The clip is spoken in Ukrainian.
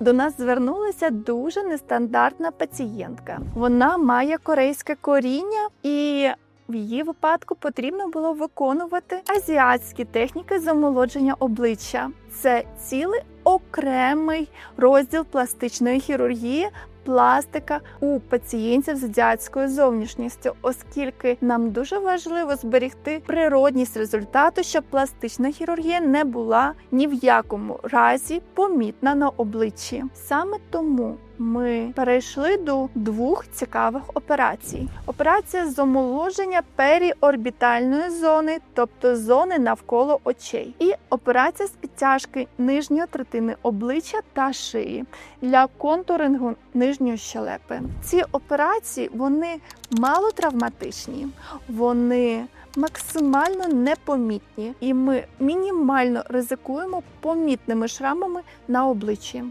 До нас звернулася дуже нестандартна пацієнтка. Вона має корейське коріння і. В її випадку потрібно було виконувати азіатські техніки з омолодження обличчя. Це цілий окремий розділ пластичної хірургії, пластика у пацієнтів з азіатською зовнішністю, оскільки нам дуже важливо зберегти природність результату, щоб пластична хірургія не була ні в якому разі помітна на обличчі. Саме тому ми перейшли до двох цікавих операцій: операція з омоложення періорбітальної зони, тобто зони навколо очей, і операція з підтяжки нижньої третини обличчя та шиї для контурингу нижньої щелепи. Ці операції вони мало травматичні, вони максимально непомітні, і ми мінімально ризикуємо помітними шрамами на обличчі.